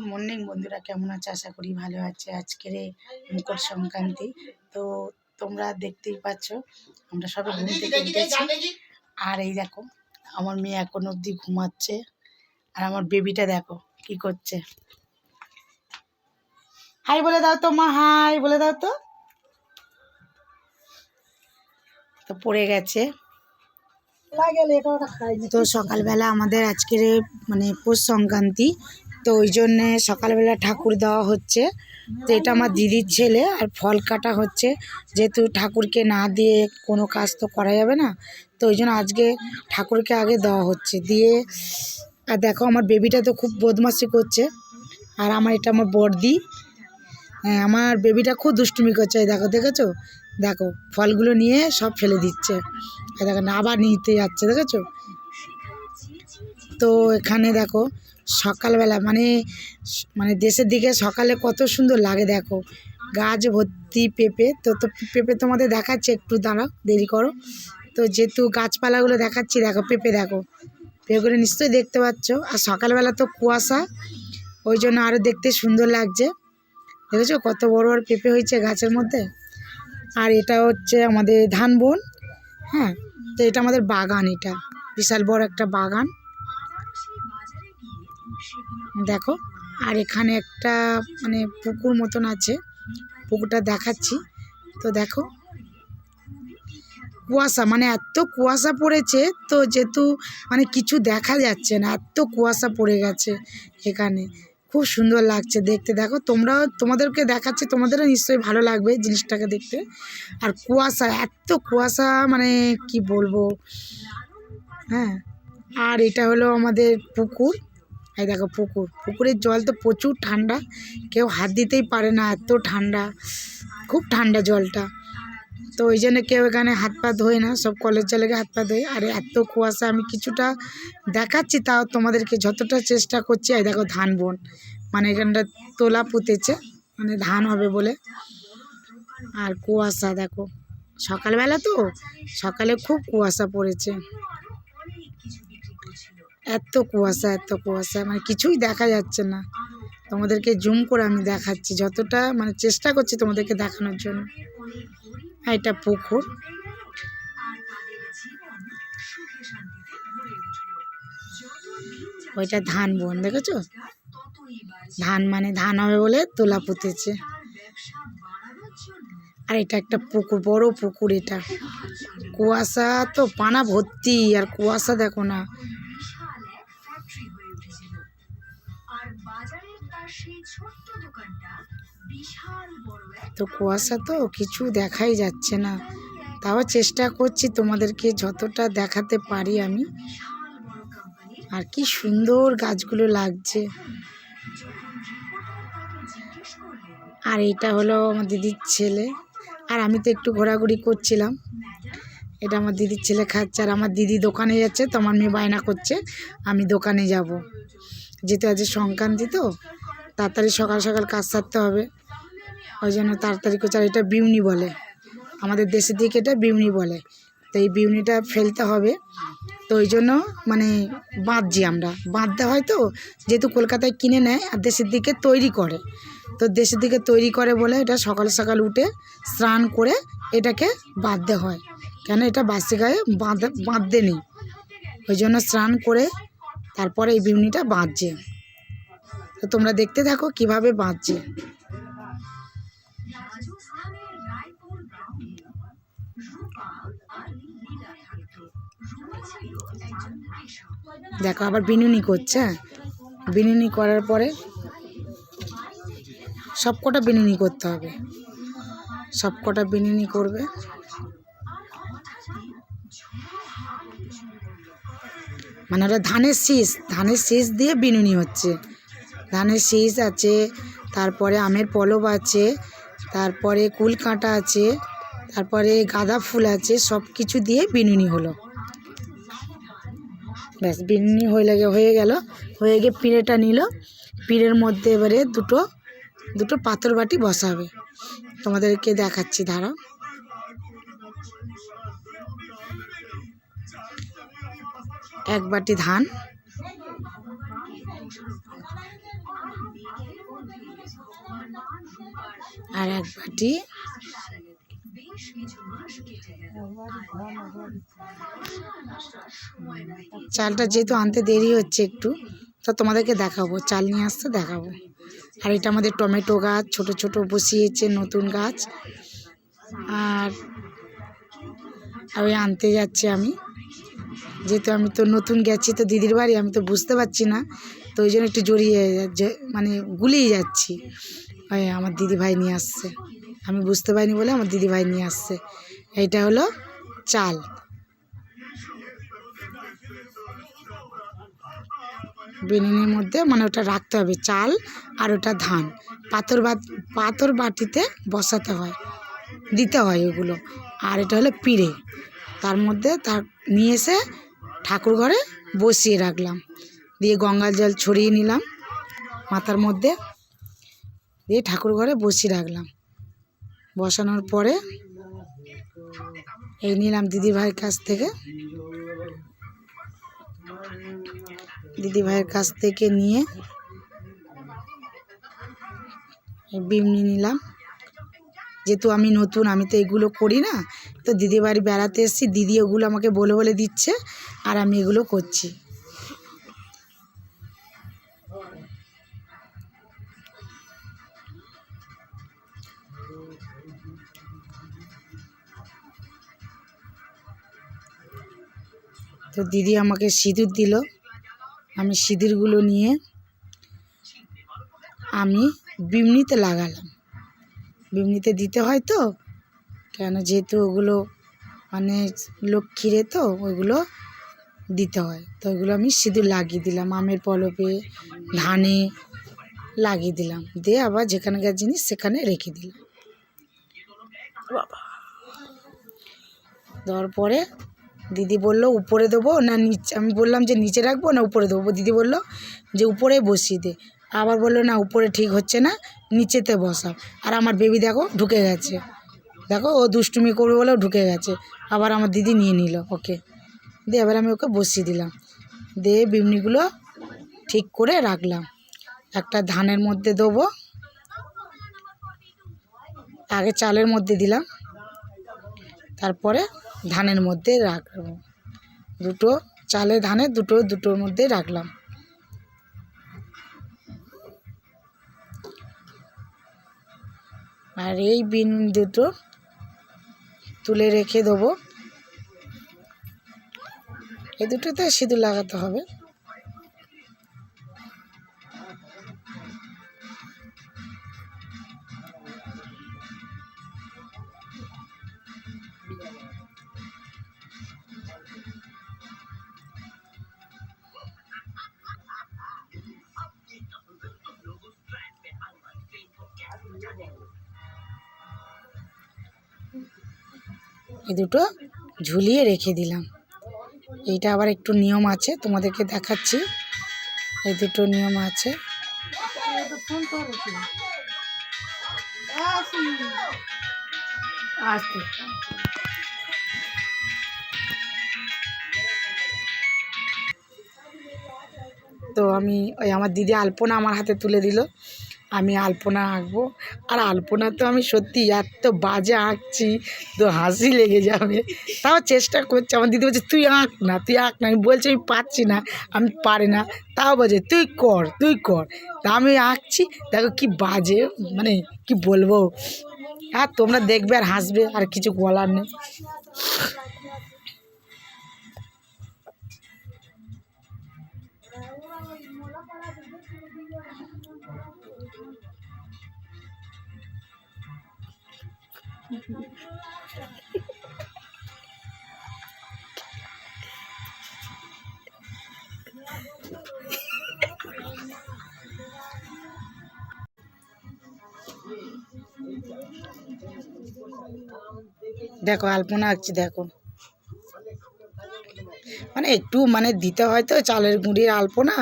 Good morning বন্ধুরা কেমন আছে? আশা করি ভালো আছে। আজকের এই মকর সংক্রান্তি। তো তোমরা দেখতেই পাচ্ছ আমরা সবাই ঘুম থেকে উঠেছি। আর এই দেখো আমার মেয়ে এখন অবধি ঘুমাচ্ছে। আর আমার বেবিটা দেখো কি করছে। হাই বলে দাও তো মা হাই বলে দাও তো। তো পড়ে গেছে। তো সকালবেলা আমাদের আজকের মানে পৌষ সংক্রান্তি। তো ওই জন্যে সকালবেলা ঠাকুর দেওয়া হচ্ছে। তো এটা আমার দিদির ছেলে আর ফল কাটা হচ্ছে। যেহেতু ঠাকুরকে না দিয়ে কোনো কাজ তো করা যাবে না, তো ওই জন্য আজকে ঠাকুরকে আগে দেওয়া হচ্ছে। দিয়ে, আর দেখো আমার বেবিটা তো খুব বদমাশি করছে। আর আমার এটা আমার বর্দি হ্যাঁ আমার বেবিটা খুব দুষ্টুমি করছে। দেখো, দেখেছ? দেখো, ফলগুলো নিয়ে সব ফেলে দিচ্ছে। দেখো না আবার নিতে যাচ্ছে, দেখেছ? তো এখানে দেখো সকালবেলা মানে মানে দেশের দিকে সকালে কত সুন্দর লাগে দেখো। গাছ ভর্তি পেঁপে, তো তো পেঁপে তোমাদের দেখাচ্ছে, একটু দাঁড়াও, দেরি করো। তো যেহেতু গাছপালাগুলো দেখাচ্ছি, দেখো পেঁপে দেখো। পেঁপেগুলো নিশ্চয়ই দেখতে পাচ্ছ। আর সকালবেলা তো কুয়াশা, ওই জন্য আরও দেখতে সুন্দর লাগছে। দেখেছ কত বড় বড় পেঁপে হয়েছে গাছের মধ্যে? আর এটা হচ্ছে আমাদের ধান বন হ্যাঁ? তো এটা আমাদের বাগান এটা। বিশাল বড় একটা বাগান। দেখো, আর এখানে একটা মানে পুকুর মতন আছে, পুকুরটা দেখাচ্ছি। তো দেখো, কুয়াশা মানে এত কুয়াশা পড়েছে, তো যেহেতু মানে কিছু দেখা যাচ্ছে না, এত কুয়াশা পড়ে গেছে এখানে। খুব সুন্দর লাগছে দেখতে। দেখো, তোমরাও তোমাদেরকে দেখাচ্ছে, তোমাদেরও নিশ্চয়ই ভালো লাগবে জিনিসটাকে দেখতে। আর কুয়াশা, এত কুয়াশা মানে কি বলব? হ্যাঁ আর এটা হলো আমাদের পুকুর। এই দেখো পুকুর। পুকুরের জল তো প্রচুর ঠান্ডা। কেউ হাত দিতেই পারে না, এত ঠান্ডা। খুব ঠান্ডা জলটা। তো ওই জন্য কেউ এখানে হাত পা ধোয় না, সব কলের জলে হাত পা ধোয়। আর এত কুয়াশা, আমি কিছুটা দেখাচ্ছি তাও তোমাদেরকে, যতটা চেষ্টা করছি। এই দেখো ধান বোন। মানে এখানটা তোলা পুঁতেছে মানে ধান হবে বলে। আর কুয়াশা দেখো। সকালবেলা তো, সকালে খুব কুয়াশা পড়েছে। এত কুয়াশা এত কুয়াশা মানে কিছুই দেখা যাচ্ছে না। তোমাদেরকে জুম করে আমি দেখাচ্ছি, যতটা মানে চেষ্টা করছি তোমাদেরকে দেখানোর জন্য। এটা পুকুর। ওইটা ধান বোন, দেখেছ? ধান মানে ধান হবে বলে তোলা পুঁতেছে। আর এটা একটা পুকুর, বড় পুকুর এটা। কুয়াশা তো পানা ভর্তি, আর কুয়াশা দেখো না। তো কুয়াশা তো কিছু দেখাই যাচ্ছে না। তাও চেষ্টা করছি তোমাদেরকে যতটা দেখাতে পারি আমি। আর কি সুন্দর গাছগুলো লাগছে। আর এটা হলো আমার দিদির ছেলে। আর আমি তো একটু ঘোরাঘুরি করছিলাম। এটা আমার দিদির ছেলে খাচ্ছে। আর আমার দিদি দোকানে যাচ্ছে তো আমার মেয়ে বায়না করছে। আমি দোকানে যাব। যেহেতু আজ সংক্রান্তি তো তাড়াতাড়ি সকাল সকাল কাজ সারতে হবে। ওই জন্য তাড়াতাড়ি করছে আর এটা বিউনি বলে। আমাদের দেশের দিকে এটা বিউনি বলে। তো এই বিউনিটা ফেলতে হবে। তো ওই জন্য মানে বাঁধছি আমরা। বাঁধতে হয় তো, যেহেতু কলকাতায় কিনে নেয় আর দেশের দিকে তৈরি করে। তো দেশের দিকে তৈরি করে বলে এটা সকাল সকাল উঠে স্নান করে এটাকে বাঁধতে হয়। কেন এটা বাসি গায়ে বাঁধ, বাঁধতে নেই। ওই জন্য স্নান করে তারপরে এই বিউনিটা বাঁধছে। তো তোমরা দেখতে থাকো কীভাবে বাঁধছে। দেখো আবার বিনুনি করছে হ্যাঁ? বিনুনি করার পরে সব কটা বিনুনি করতে হবে। সব কটা বিনুনি করবে। মানে ওটা ধানের শীষ ধানের শীষ দিয়ে বিনুনি হচ্ছে। ধানের শীষ আছে, তারপরে আমের পলব আছে, তারপরে কুল কাঁটা আছে, তারপরে গাঁদা ফুল আছে সব কিছু দিয়ে বিনুনি হলো। ব্যাস, বিনুনি হয়ে লাগে, হয়ে গেল। হয়ে গিয়ে পিঁড়েটা নিল। পিঁড়ের মধ্যে এবারে দুটো দুটো পাথর বাটি বসাবে। তোমাদেরকে দেখাচ্ছি ধারা এক বাটি ধান। আর এক বাটি চালটা যেহেতু আনতে দেরি হচ্ছে একটু, তো তোমাদেরকে দেখাবো। চাল নিয়ে আসতে দেখাবো। আর এটা আমাদের টমেটো গাছ, ছোট ছোট বসিয়েছে নতুন গাছ। আর ওই আনতে যাচ্ছি আমি। যেহেতু আমি তো নতুন গেছি, তো দিদির বাড়ি, আমি তো বুঝতে পারছি না। তো ওই জন্য একটু জড়িয়ে মানে গুলিয়ে যাচ্ছি। ওই আমার দিদি ভাই নিয়ে আসছে। আমি বুঝতে পারিনি বলে আমার দিদি ভাই নিয়ে আসছে। এইটা হলো চাল। বেনিনের মধ্যে মানে ওটা রাখতে হবে চাল আর ওটা ধান। পাথর পাথর বাটিতে বসাতে হয়, দিতে হয় ওগুলো। আর এটা হলো পিড়ে। তার মধ্যে তার নিয়ে এসে ঠাকুর ঘরে বসিয়ে রাখলাম। দিয়ে গঙ্গার জল ছড়িয়ে নিলাম। মাথার মধ্যে দিয়ে ঠাকুর ঘরে বসিয়ে রাখলাম। বসানোর পরে এই নিলাম দিদি ভাইয়ের কাছ থেকে। দিদি ভাইয়ের কাছ থেকে নিয়ে বিম নিয়ে নিলাম। যেহেতু আমি নতুন, আমি তো এগুলো করি না, তো দিদি বাড়ি বেড়াতে এসেছি, দিদি ওগুলো আমাকে বলে বলে দিচ্ছে, আর আমি এগুলো করছি। তো দিদি আমাকে সিঁদুর দিল। আমি সিঁদুরগুলো নিয়ে আমি বিমনিতে লাগালাম। বিমনিতে দিতে হয় তো কেন যেহেতু ওগুলো মানে লক্ষ্মীরে তো ওইগুলো দিতে হয়। তো ওইগুলো আমি সিঁদুর লাগিয়ে দিলাম আমের পলপে ধানে লাগিয়ে দিলাম। দিয়ে আবার যেখানকার জিনিস সেখানে রেখে দিলাম। দেওয়ার পরে দিদি বলল, উপরে দেবো না নিচে আমি বললাম যে, নিচে রাখব না উপরে দেবো? দিদি বলল যে, উপরে বসিয়ে দে। আবার বলল, না, উপরে ঠিক হচ্ছে না, নিচেতে বসাও। আর আমার বেবি দেখো ঢুকে গেছে। দেখো, ও দুষ্টুমি করবে বলেও ঢুকে গেছে। আবার আমার দিদি নিয়ে নিল ওকে। দিয়ে এবার আমি ওকে বসিয়ে দিলাম। দিয়ে বিমনিগুলো ঠিক করে রাখলাম। একটা ধানের মধ্যে দেবো। আগে চালের মধ্যে দিলাম। তারপরে ধানের মধ্যে রাখব দুটো চালে ধানে দুটো, দুটোর মধ্যে রাখলাম। আর এই বিন দুটো তুলে রেখে দেবো। এ দুটোতে সিঁদুর লাগাতে হবে। এই দুটো ঝুলিয়ে রেখে দিলাম। এইটা আবার একটু নিয়ম আছে, তোমাদেরকে দেখাচ্ছি। এই দুটো নিয়ম আছে। তো আমি ওই আমার দিদি আলপনা আমার হাতে তুলে দিল। আমি আলপনা আঁকবো। আর আলপনা তো আমি সত্যি এত বাজে আঁকছি, তো হাসি লেগে যাবে। তাও চেষ্টা করছি, আমার দিদি বলছে, তুই আঁক না, তুই আঁক না। আমি বলছি, আমি পারছি না, আমি পারি না। তাও বলছে, তুই কর তুই কর। তা আমি আঁকছি, দেখো কি বাজে মানে কি বলব? আর তোমরা দেখবে আর হাসবে, আর কিছু বলার নেই। দেখো, আলপনা আঁকছি, দেখো। মানে একটু মানে দিতে হয় তো, চালের গুঁড়ির আলপনা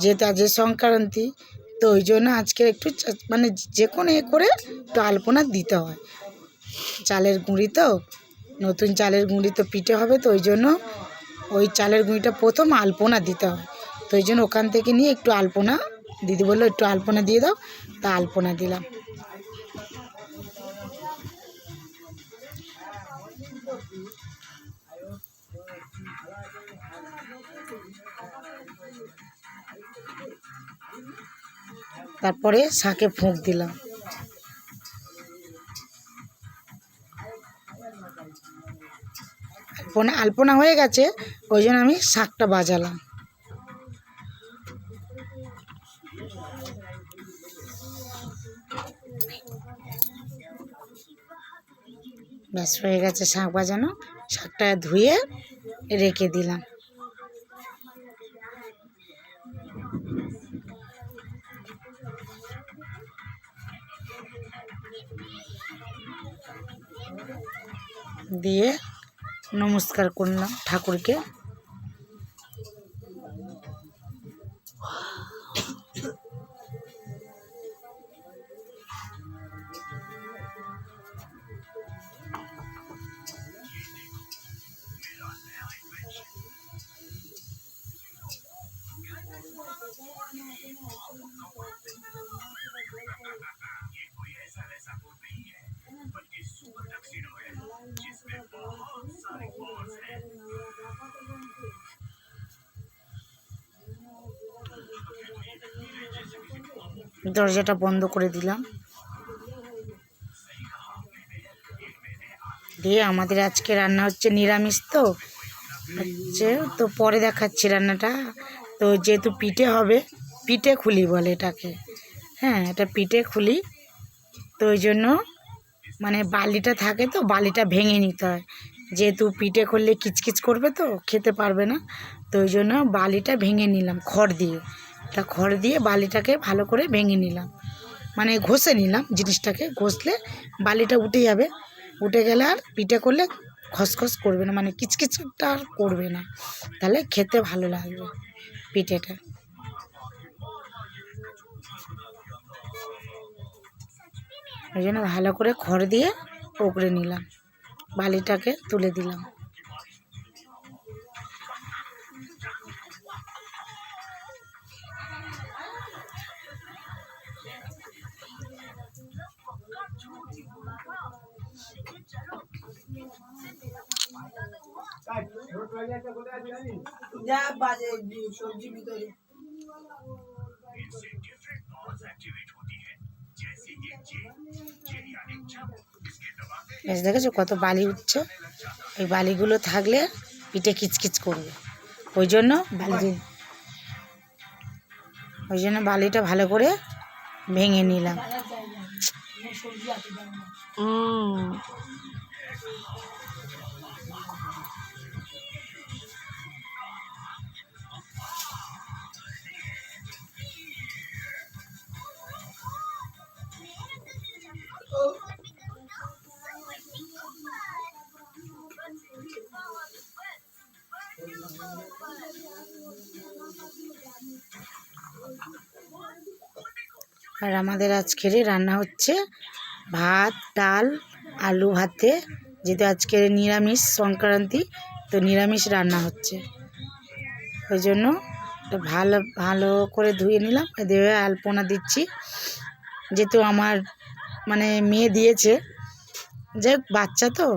যেটা যে সংক্রান্তি, তো ওই জন্য আজকে একটু মানে যে কোনো এ করে একটু আলপনা দিতে হয়। চালের গুঁড়ি তো, নতুন চালের গুঁড়ি তো পিঠে হবে, তো ওই জন্য ওই চালের গুঁড়িটা প্রথম আলপনা দিতে হয় তো ওই জন্য ওখান থেকে নিয়ে একটু আলপনা, দিদি বলল একটু আলপনা দিয়ে দাও, তা আলপনা দিলাম। তারপরে শাকে ফুঁক দিলাম। আলপনা আলপনা হয়ে গেছে, ওই জন্য আমি শাকটা বাজালাম। ব্যাস, হয়ে গেছে শাক বাজানো। শাকটা ধুয়ে রেখে দিলাম। দিয়ে নমস্কার করলাম ঠাকুরকে। দরজাটা বন্ধ করে দিলাম। দিয়ে আমাদের আজকে রান্না হচ্ছে নিরামিষ তো। হচ্ছে তো পরে দেখাচ্ছি রান্নাটা। তো যেহেতু পিঠে হবে, পিঠে খুলি বলে এটাকে। হ্যাঁ এটা পিঠে খুলি। তো ওই জন্য মানে বালিটা থাকে তো, বালিটা ভেঙে নিতে হয়। যেহেতু পিঠে করলে কিচকিচ করবে তো, খেতে পারবে না। তো ওই জন্য বালিটা ভেঙে নিলাম খড় দিয়ে। তা খড় দিয়ে বালিটাকে ভালো করে ভেঙে নিলাম। মানে ঘষে নিলাম জিনিসটাকে, ঘষলে বালিটা উঠে যাবে। উঠে গেলে আর পিঠে করলে খসখস করবে না মানে কিচকিচটা আর করবে না। তাহলে খেতে ভালো লাগবে পিঠেটা। ওই জন্য ভালো করে খড় দিয়ে ওপড়ে নিলাম। বালিটাকে তুলে দিলাম। যা বাজে সবজি ভিতরে। দেখেছ কত বালি উঠছে? এই বালিগুলো থাকলে পিঠে কিচকিচ করবে। ওই জন্য বালি ওই জন্য বালিটা ভালো করে ভেঙে নিলাম। আর আমাদের আজকের রান্না হচ্ছে ভাত, ডাল, আলু ভাতে, যেহেতু আজকের নিরামিষ সংক্রান্তি, তো নিরামিষ রান্না হচ্ছে। ওই জন্য ভালো ভালো করে ধুয়ে নিলাম দিয়ে আলপনা দিচ্ছি। যেহেতু আমার মানে মেয়ে দিয়েছে হোক, বাচ্চা তো,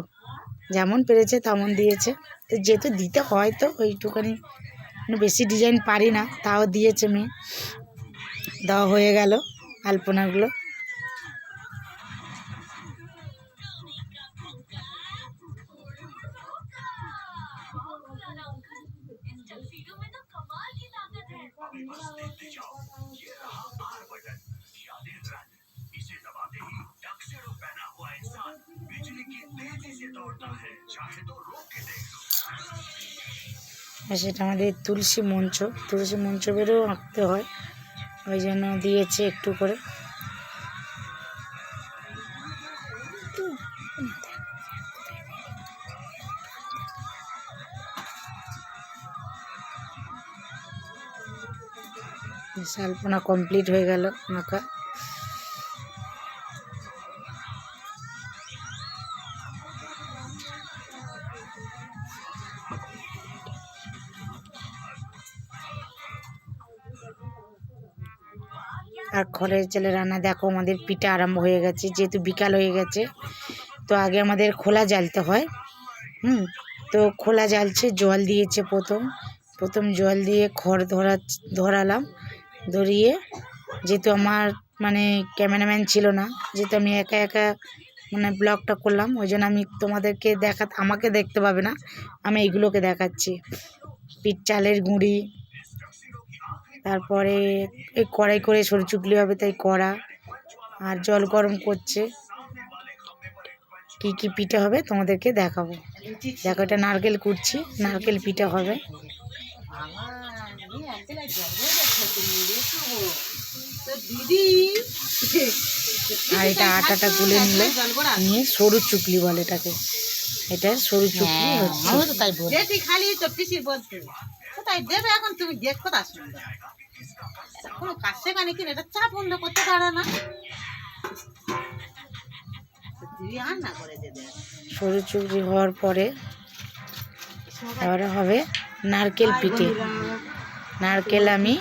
যেমন পেরেছে তেমন দিয়েছে। তো যেহেতু দিতে হয় তো ওইটুখানি বেশি ডিজাইন পারি না, তাও দিয়েছে মেয়ে। দেওয়া হয়ে গেল। আলপনাগুলো। আর সেটা আমাদের তুলসী মঞ্চ। তুলসী মঞ্চ বেরও আঁকতে হয়। ওই জন্য দিয়েছে একটু করে। সালপনা কমপ্লিট হয়ে গেল আঁকা খড়ের চালে রান্না, দেখো আমাদের পিঠা আরম্ভ হয়ে গেছে, যেহেতু বিকাল হয়ে গেছে, তো আগে আমাদের খোলা জ্বালতে হয়, হুম, তো খোলা জ্বালছে, জল দিয়েছে প্রথম প্রথম জল দিয়ে খড় ধরা, ধরালাম, ধরিয়ে, যেহেতু আমার মানে ক্যামেরাম্যান ছিল না, যেহেতু আমি একা একা মানে ব্লগটা করলাম, ওই জন্য আমি তোমাদেরকে দেখা, আমাকে দেখতে পাবে না, আমি এইগুলোকে দেখাচ্ছি, পিঠ চালের গুঁড়ি তারপরে এই কড়াই করে সরু চুকলি হবে তাই কড়া আর জল গরম করছে। কি কি পিঠে হবে তোমাদেরকে দেখাবো। দেখো এটা নারকেল কুটছি নারকেল পিঠে হবে। আর এটা আটাটা গুলে নিলে নিয়ে সরু চুকলি বলে এটাকে। এটা সরু চুকলি হচ্ছে। কোথায় দেবে এখন তুমি তা সুন্দর কোনো কাজ কিনে এটা চা বন্ধ করতে পারে না। সরু চুকলি হওয়ার পরে হবে নারকেল পিঠে। নারকেল আমি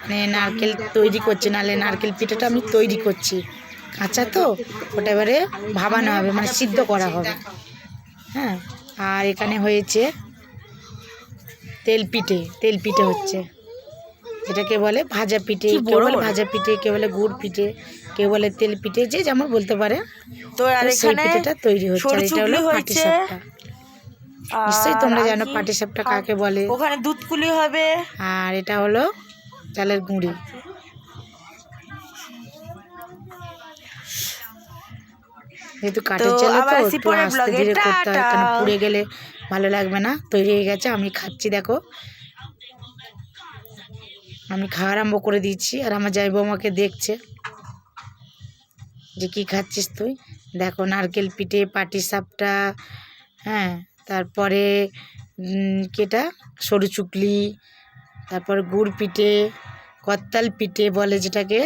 মানে নারকেল তৈরি করছি নাহলে নারকেল পিঠেটা আমি তৈরি করছি। কাঁচা তো ওটা এবারে ভাবানো হবে মানে সিদ্ধ করা হবে। হ্যাঁ আর এখানে হয়েছে তেল পিঠে তেল পিঠে হচ্ছে। যেটাকে বলে ভাজা পিঠে কেউ বলে ভাজা পিঠে কেউ বলে গুড় পিঠে কেউ বলে তেল পিঠে যে যেমন বলতে পারে। তো আর সেই এখানে পিঠেটা তৈরি হচ্ছে আর এটা হলো পাটি সাপটা নিশ্চয়ই তোমরা জানো? পাটি সাপটা কাকে বলে? ওখানে দুধকুলি হবে। আর এটা হলো চালের গুঁড়ি। যেহেতু কাঠের চালে তো একটু আস্তে ধীরে করতে হয় কারণ পুড়ে গেলে ভালো লাগবে না, তৈরি হয়ে গেছে, আমি খাচ্ছি, দেখো। আমি খাওয়া আরম্ভ করে দিয়েছি আর আমার জামাই বৌমাকে দেখছে যে কি খাচ্ছিস তুই। দেখো, নারকেল পিঠে, পাটি সাপটা হ্যাঁ তারপরে কেটা? সরু চুকলি, তারপর গুড় পিঠে, কত্তাল পিঠে বলে যেটাকে,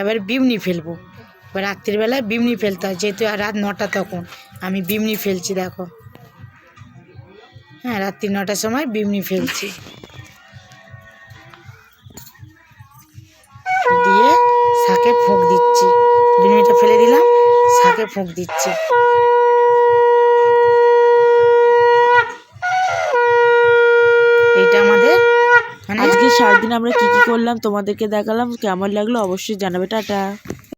এবার বিমনি ফেলব। এবার রাত্রিবেলায় বিমনি ফেলতে হয়, যেহেতু আর রাত নটা তখন, আমি বিমনি ফেলছি, দেখো। হ্যাঁ রাত্রি নটার সময় বিমনি ফেলছি। দিয়ে শাকে ফুঁক দিচ্ছি। বিমনিটা ফেলে দিলাম, শাকে ফুঁক দিচ্ছি। এইটা আমাদের মানে আজকে সারাদিন আমরা কি কি করলাম তোমাদেরকে দেখালাম, কেমন লাগল অবশ্যই জানাবে, টাটা।